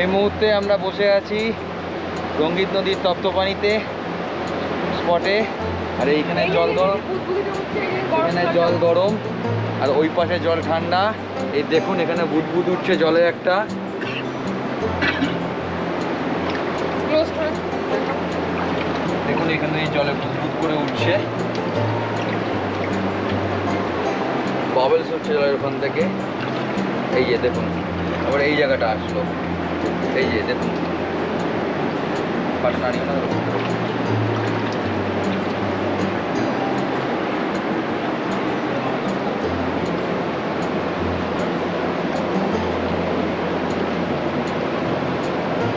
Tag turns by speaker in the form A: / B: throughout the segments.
A: এই মুহূর্তে আমরা বসে আছি রঙ্গিত নদীর তপ্ত পানিতে স্পটে, আর এইখানে জল গরম এখানে জল গরম, আর ওই পাশে জল ঠান্ডা। এই দেখুন, এখানে বুদবুদ উঠছে জলে একটা। দেখুন, এখানে এই জলে বুদবুদ করে উঠছে। বাবলস হচ্ছে জলের ওখান থেকে। এই যে দেখুন আবার এই জায়গাটা আসলো। এই যে দেখুন পাশে নাড়িও না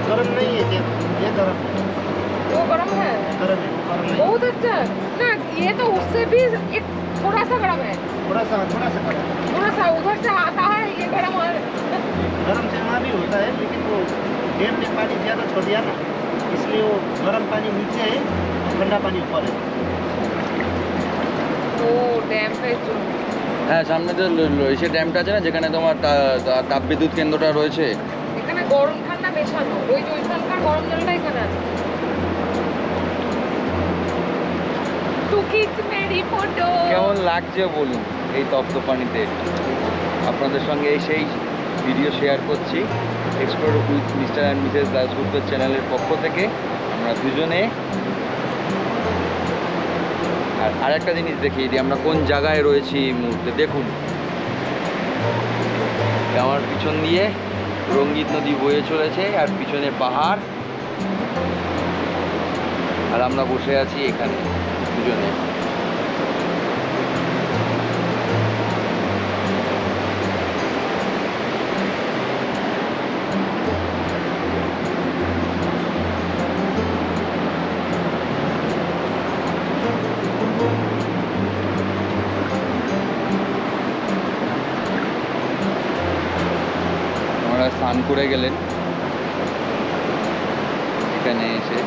B: गरम नहीं है ये ये गरम है
C: वो गर्म है
B: गरम है वो गरम नहीं है।
C: बहुत अच्छा ना ये तो उससे भी एक थोड़ा सा गर्म है
B: थोड़ा सा थोड़ा सा गरम
C: थोड़ा सा उधर से आता
B: होता है लेकिन वो डैम ने पानी ज़्यादा छोड़ दिया ना इसलिए वो गरम पानी नीचे है ठंडा पानी ऊपर है
C: ओ डैम पे जो
A: হ্যাঁ সামনে যে ল- ল- সে ড্যামটা আছে না যেখানে তোমার তা- তা- তাপবিদ্যুৎ কেন্দ্রটা রয়েছে
C: এখানে গরম ঠান্ডা মেশানো ওই যে ওইখানকার গরম জলটা এখানে আছে তু খিচ মেরি ফটো
A: কেমন লাগছে বলুন এই তপ্ত পানিতে আপনাদের সঙ্গে এই সেই ভিডিও শেয়ার করছি Explore with mister and missus Dasgupta চ্যানেলের পক্ষ থেকে আমরা দুজনে আর আরেকটা জিনিস দেখিয়ে দিই, আমরা কোন জায়গায় রয়েছি এই মুহূর্তে? দেখুন। আমার পিছন দিয়ে রঙ্গিত নদী বয়ে চলেছে আর পিছনে পাহাড়। আর আমরা বসে আছি এখানে দুজনে। স্নান করে গেলেন। এখানে এসে।